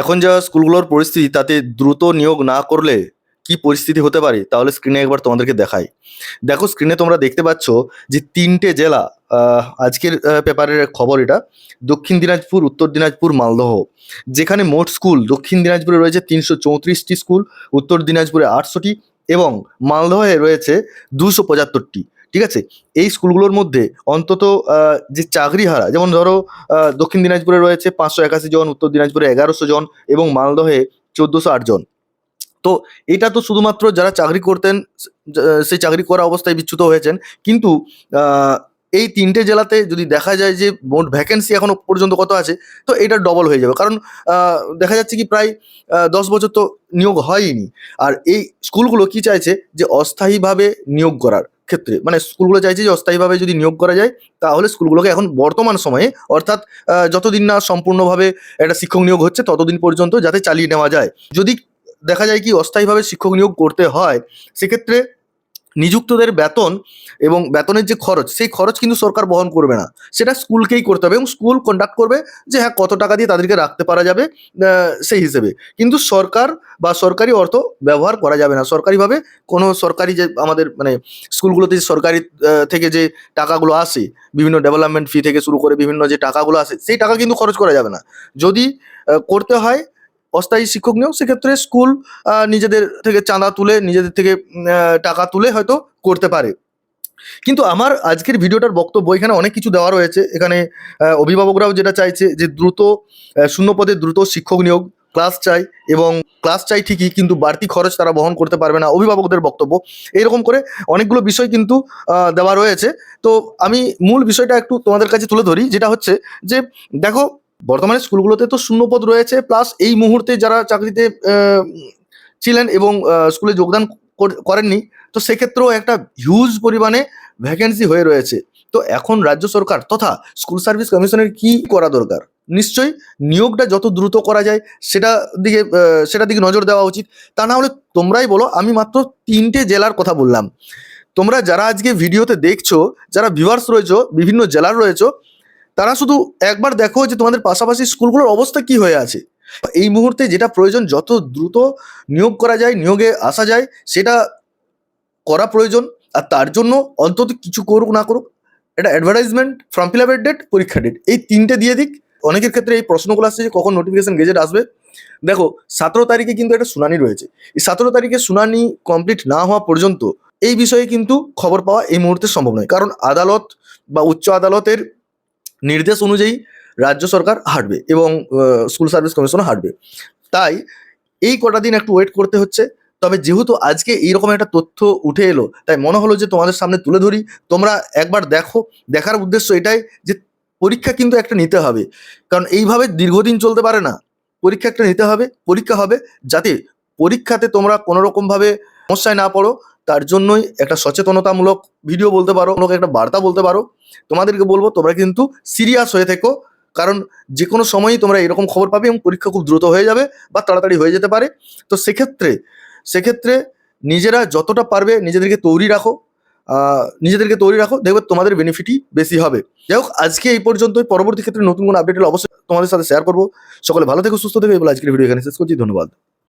এখন যা স্কুলগুলোর পরিস্থিতি, তাতে দ্রুত নিয়োগ না করলে কি পরিস্থিতি হতে পারে? তাহলে স্ক্রিনে একবার তোমাদেরকে দেখাই। দেখো স্ক্রিনে তোমরা দেখতে পাচ্ছ যে তিনটে জেলা আজকের পেপারের খবর এটা। দক্ষিণ দিনাজপুর, উত্তর দিনাজপুর, মালদহ। যেখানে মোট স্কুল দক্ষিণ দিনাজপুরে রয়েছে তিনশো চৌত্রিশটি স্কুল, উত্তর দিনাজপুরে আটশোটি এবং মালদহে রয়েছে দুশো পঁচাত্তরটি। ঠিক আছে? এই স্কুলগুলোর মধ্যে অন্তত যে চাকরিহারা, যেমন ধরো দক্ষিণ দিনাজপুরে রয়েছে পাঁচশো একাশি জন, উত্তর দিনাজপুরে এগারোশো জন এবং মালদহে চোদ্দোশো আট জন। তো এটা তো শুধুমাত্র যারা চাকরি করতেন সেই চাকরি করা অবস্থায় বিচ্যুত হয়েছেন। কিন্তু এই তিনটে জেলাতে যদি দেখা যায় যে মোট ভ্যাকেন্সি এখনও পর্যন্ত কত আছে, তো এটা ডবল হয়ে যাবে। কারণ দেখা যাচ্ছে কি প্রায় দশ বছর তো নিয়োগ হয়নি আর এই স্কুলগুলো কি চাইছে যে অস্থায়ীভাবে নিয়োগ করার। ক্ষেত্রে মানে স্কুলগুলো চাইছে যে অস্থায়ীভাবে যদি নিয়োগ করা যায়, তাহলে স্কুলগুলোকে এখন বর্তমান সময়ে, অর্থাৎ যতদিন না সম্পূর্ণভাবে একটা শিক্ষক নিয়োগ হচ্ছে, ততদিন পর্যন্ত যাতে চালিয়ে নেওয়া যায়। যদি দেখা যায় কি অস্থায়ীভাবে শিক্ষক নিয়োগ করতে হয়, সেক্ষেত্রে নিযুক্তদের বেতন এবং বেতনের যে খরচ, সেই খরচ কিন্তু সরকার বহন করবে না। সেটা স্কুলকেই করতে হবে এবং স্কুল কন্ডাক্ট করবে যে হ্যাঁ কত টাকা দিয়ে তাদেরকে রাখতে পারা যাবে সেই হিসেবে। কিন্তু সরকার বা সরকারি অর্থ ব্যবহার করা যাবে না। সরকারিভাবে কোনো সরকারি যে আমাদের মানে স্কুলগুলোতে যে সরকারি থেকে যে টাকাগুলো আসে, বিভিন্ন ডেভেলপমেন্ট ফি থেকে শুরু করে বিভিন্ন যে টাকাগুলো আসে, সেই টাকা কিন্তু খরচ করা যাবে না। যদি করতে হয় অস্থায়ী শিক্ষক নিয়োগ, সেক্ষেত্রে স্কুল নিজেদের থেকে চাঁদা তুলে, নিজেদের থেকে টাকা তুলে হয়তো করতে পারে। কিন্তু আমার আজকের ভিডিওটার বক্তব্য, এখানে অনেক কিছু দেওয়া রয়েছে। এখানে অভিভাবকরাও যেটা চাইছে যে দ্রুত শূন্য পদে দ্রুত শিক্ষক নিয়োগ ক্লাস চাই এবং ক্লাস চাই ঠিকই, কিন্তু বাড়তি খরচ তারা বহন করতে পারবে না, অভিভাবকদের বক্তব্য। এরকম করে অনেকগুলো বিষয় কিন্তু দেওয়া রয়েছে। তো আমি মূল বিষয়টা একটু তোমাদের কাছে তুলে ধরি, যেটা হচ্ছে যে, দেখো বর্তমানে স্কুলগুলোতে তো শূন্যপদ রয়েছে প্লাস এই মুহূর্তে যারা চাকরিতে ছিলেন এবং স্কুলে যোগদান কর- করেননি, তো সেক্ষেত্রেও একটা হিউজ পরিমাণে ভ্যাকেন্সি হয়ে রয়েছে। তো এখন রাজ্য সরকার তথা স্কুল সার্ভিস কমিশনের কি করা দরকার? নিশ্চয়ই নিয়োগটা যত দ্রুত করা যায়, সেটা দিকে সেটার দিকে নজর দেওয়া উচিত। তা না হলে তোমরাই বলো, আমি মাত্র তিনটে জেলার কথা বললাম। তোমরা যারা আজকে ভিডিওতে দেখছ, যারা ভিউয়ার্স রয়েছো, বিভিন্ন জেলার রয়েছো তারা শুধু একবার দেখো যে তোমাদের পাশাপাশি স্কুলগুলোর অবস্থা কি হয়ে আছে। এই মুহূর্তে যেটা প্রয়োজন, যত দ্রুত নিয়োগ করা যায়, নিয়োগে আসা যায়, সেটা করা প্রয়োজন। আর তার জন্য অন্তত কিছু করুক না করুক এটা অ্যাডভার্টাইজমেন্ট ফর্ম ফিল আপের ডেট পরীক্ষা ডেট এই তিনটে দিয়ে দিক। অনেকের ক্ষেত্রে এই প্রশ্নগুলো আসছে যে কখন নোটিফিকেশন গেজেট আসবে। দেখো, সতেরো তারিখে কিন্তু একটা শুনানি রয়েছে। এই সতেরো তারিখে শুনানি কমপ্লিট না হওয়া পর্যন্ত এই বিষয়ে কিন্তু খবর পাওয়া এই মুহূর্তে সম্ভব নয়। কারণ আদালত বা উচ্চ আদালতের নির্দেশ অনুযায়ী রাজ্য সরকার হাঁটবে এবং স্কুল সার্ভিস কমিশনও হাঁটবে। তাই এই কটা দিন একটু ওয়েট করতে হচ্ছে। তবে যেহেতু আজকে এইরকম একটা তথ্য উঠে এলো, তাই মনে হলো যে তোমাদের সামনে তুলে ধরি। তোমরা একবার দেখো। দেখার উদ্দেশ্য এটাই যে পরীক্ষা কিন্তু একটা নিতে হবে। কারণ এইভাবে দীর্ঘদিন চলতে পারে না। পরীক্ষা একটা নিতে হবে, পরীক্ষা হবে। যাতে পরীক্ষাতে তোমরা কোনো রকমভাবে সমস্যায় না পড়ো। তার জন্যই একটা সচেতনতামূলক ভিডিও বলতে পারো একটা বার্তা বলতে পারো। তোমাদেরকে বলব, তোমরা কিন্তু সিরিয়াস হয়ে থেকো। কারণ যে কোনো সময়ই তোমরা এরকম খবর পাবে এবং পরীক্ষা খুব দ্রুত হয়ে যাবে বা তাড়াতাড়ি হয়ে যেতে পারে। তো সেক্ষেত্রে সেক্ষেত্রে নিজেরা যতটা পারবে নিজেদেরকে তৈরি রাখো। নিজেদেরকে তৈরি রাখো। দেখবে তোমাদের বেনিফিটই বেশি হবে। যাই হোক, আজকে এই পর্যন্তই। পরবর্তী ক্ষেত্রে নতুন কোনো আপডেট হলে অবশ্যই তোমাদের সাথে শেয়ার করব। সকলে ভালো থেকে, সুস্থ থেকো। এবং আজকের ভিডিও এখানে শেষ করছি। ধন্যবাদ।